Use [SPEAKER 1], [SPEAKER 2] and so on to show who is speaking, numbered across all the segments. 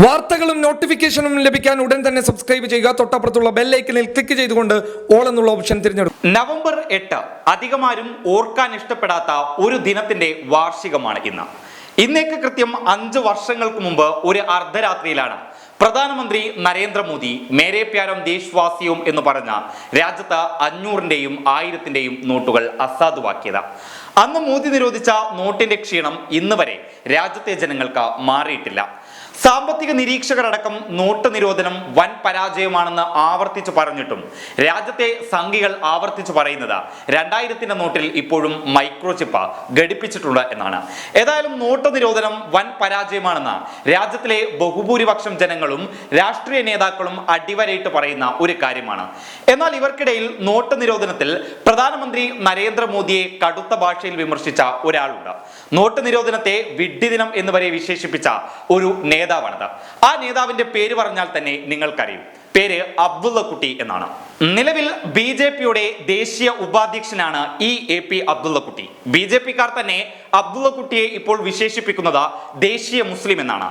[SPEAKER 1] വാർത്തകളും നോട്ടിഫിക്കേഷനും ലഭിക്കാൻ ഉടൻ തന്നെ സബ്സ്ക്രൈബ് ചെയ്യുക. തൊട്ടപ്പുറത്തുള്ള ബെല്ലൈക്കനിൽ ക്ലിക്ക് ചെയ്തുകൊണ്ട് ഓൾ എന്നുള്ള ഓപ്ഷൻ തിരഞ്ഞെടുക്കും
[SPEAKER 2] നവംബർ എട്ട് അധികമാരും ഓർക്കാൻ ഇഷ്ടപ്പെടാത്ത ഒരു ദിനത്തിന്റെ വാർഷികമാണ് ഇന്ന്. ഇന്നേക്ക് കൃത്യം അഞ്ച് വർഷങ്ങൾക്ക് മുമ്പ് ഒരു അർദ്ധരാത്രിയിലാണ് പ്രധാനമന്ത്രി നരേന്ദ്രമോദി മേരെ പ്യാരം ദേശവാസിയും എന്ന് പറഞ്ഞ രാജ്യത്ത് അഞ്ഞൂറിന്റെയും ആയിരത്തിന്റെയും നോട്ടുകൾ അസാധുവാക്കിയത്. അന്ന് മോദി നിരോധിച്ച നോട്ടിന്റെ ക്ഷീണം ഇന്ന് വരെ രാജ്യത്തെ ജനങ്ങൾക്ക് മാറിയിട്ടില്ല. സാമ്പത്തിക നിരീക്ഷകരടക്കം നോട്ട് നിരോധനം വൻ പരാജയമാണെന്ന് ആവർത്തിച്ചു പറഞ്ഞിട്ടും രാജ്യത്തെ സംഘികൾ ആവർത്തിച്ചു പറയുന്നത് രണ്ടായിരത്തിന്റെ നോട്ടിൽ ഇപ്പോഴും മൈക്രോ ചിപ്പ് ഘടിപ്പിച്ചിട്ടുണ്ട് എന്നാണ്. ഏതായാലും നോട്ട് നിരോധനം വൻ പരാജയമാണെന്ന് രാജ്യത്തിലെ ബഹുഭൂരിപക്ഷം ജനങ്ങളും രാഷ്ട്രീയ നേതാക്കളും അടിവരയിട്ട് പറയുന്ന ഒരു കാര്യമാണ്. എന്നാൽ ഇവർക്കിടയിൽ നോട്ട് നിരോധനത്തിൽ പ്രധാനമന്ത്രി നരേന്ദ്രമോദിയെ കടുത്ത ഭാഷയിൽ വിമർശിച്ച ഒരാളുണ്ട്. നോട്ട് നിരോധനത്തെ വിഡ്ഢിദിനം എന്ന് വരെ വിശേഷിപ്പിച്ച ഒരു നേതാവാണിത്. ആ നേതാവിന്റെ പേര് പറഞ്ഞാൽ തന്നെ നിങ്ങൾക്കറിയും. പേര് അബ്ദുള്ളക്കുട്ടി എന്നാണ്. നിലവിൽ ബി ജെ പിയുടെ ദേശീയ ഉപാധ്യക്ഷനാണ് E A P Abdullakutty. B J പിക്കാർ തന്നെ അബ്ദുള്ളക്കുട്ടിയെ ഇപ്പോൾ വിശേഷിപ്പിക്കുന്നത് ദേശീയ മുസ്ലിം എന്നാണ്.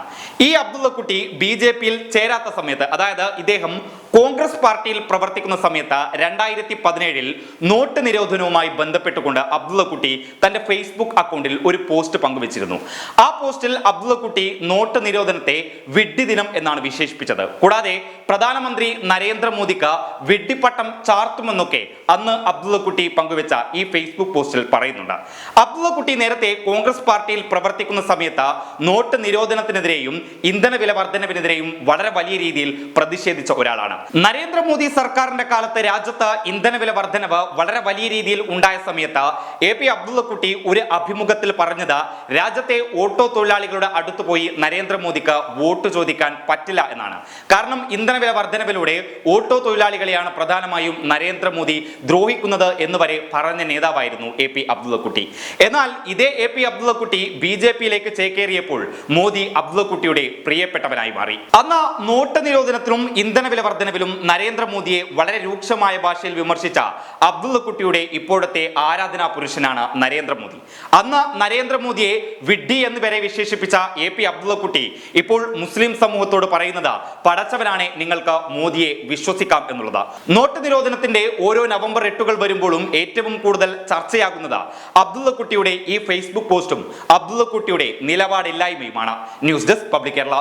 [SPEAKER 2] ഈ അബ്ദുള്ളക്കുട്ടി ബി ജെ പിയിൽ ചേരാത്ത സമയത്ത് അതായത് ഇദ്ദേഹം കോൺഗ്രസ് പാർട്ടിയിൽ പ്രവർത്തിക്കുന്ന സമയത്ത് രണ്ടായിരത്തി പതിനേഴിൽ നോട്ട് നിരോധനവുമായി ബന്ധപ്പെട്ടുകൊണ്ട് അബ്ദുള്ളക്കുട്ടി തന്റെ ഫേസ്ബുക്ക് അക്കൗണ്ടിൽ ഒരു പോസ്റ്റ് പങ്കുവച്ചിരുന്നു. ആ പോസ്റ്റിൽ അബ്ദുള്ളക്കുട്ടി നോട്ട് നിരോധനത്തെ വിഡ്ഢി ദിനം എന്നാണ് വിശേഷിപ്പിച്ചത്. കൂടാതെ പ്രധാനമന്ത്രി നരേന്ദ്രമോദിക്ക് വെട്ടിപ്പട്ടം ചാർത്തുമെന്നൊക്കെ അന്ന് അബ്ദുള്ളക്കുട്ടി പങ്കുവെച്ച ഈ ഫേസ്ബുക്ക് പോസ്റ്റിൽ പറയുന്നുണ്ട്. അബ്ദുള്ളക്കുട്ടി നേരത്തെ കോൺഗ്രസ് പാർട്ടിയിൽ പ്രവർത്തിക്കുന്ന സമയത്ത് നോട്ട് നിരോധനത്തിനെതിരെയും ഇന്ധന വില വർധനവിനെതിരെയും വളരെ വലിയ രീതിയിൽ പ്രതിഷേധിച്ച ഒരാളാണ്. നരേന്ദ്രമോദി സർക്കാരിന്റെ കാലത്ത് രാജ്യത്ത് ഇന്ധന വില വർധനവ് വളരെ വലിയ രീതിയിൽ ഉണ്ടായ സമയത്ത് എ പി അബ്ദുള്ളക്കുട്ടി ഒരു അഭിമുഖത്തിൽ പറഞ്ഞത് രാജ്യത്തെ ഓട്ടോ തൊഴിലാളികളുടെ അടുത്ത് പോയി നരേന്ദ്രമോദിക്ക് വോട്ട് ചോദിക്കാൻ പറ്റില്ല എന്നാണ്. കാരണം ഇന്ധന ഇന്ധനവില വർധനവിലൂടെ ഓട്ടോ തൊഴിലാളികളെയാണ് പ്രധാനമായും നരേന്ദ്രമോദി ദ്രോഹിക്കുന്നത് എന്ന് വരെ പറഞ്ഞ നേതാവായിരുന്നു എ പി അബ്ദുള്ളക്കുട്ടി. എന്നാൽ ഇതേ A P Abdullakutty B J പിയിലേക്ക് ചേക്കേറിയപ്പോൾ മോദി അബ്ദുള്ളക്കുട്ടിയുടെ പ്രിയപ്പെട്ടവനായി മാറി. അന്ന് നോട്ട് നിരോധനത്തിലും ഇന്ധനവില വർധനവിലും നരേന്ദ്രമോദിയെ വളരെ രൂക്ഷമായ ഭാഷയിൽ വിമർശിച്ച അബ്ദുള്ളക്കുട്ടിയുടെ ഇപ്പോഴത്തെ ആരാധനാ പുരുഷനാണ് നരേന്ദ്രമോദി. അന്ന് നരേന്ദ്രമോദിയെ വിഡ്ഢി എന്ന് വരെ വിശേഷിപ്പിച്ച എ പി അബ്ദുള്ളക്കുട്ടി ഇപ്പോൾ മുസ്ലിം സമൂഹത്തോട് പറയുന്നത് പടച്ചവനാണ് നിങ്ങൾക്ക് മോദിയെ വിശ്വസിക്കാം എന്നുള്ളത്. നോട്ട് നിരോധനത്തിന്റെ ഓരോ നവംബർ എട്ടുകൾ വരുമ്പോഴും ഏറ്റവും കൂടുതൽ ചർച്ചയാകുന്നത് അബ്ദുള്ളക്കുട്ടിയുടെ ഈ ഫേസ്ബുക്ക് പോസ്റ്റും അബ്ദുള്ളക്കുട്ടിയുടെ നിലപാടില്ലായ്മയുമാണ്. News desk public Kerala.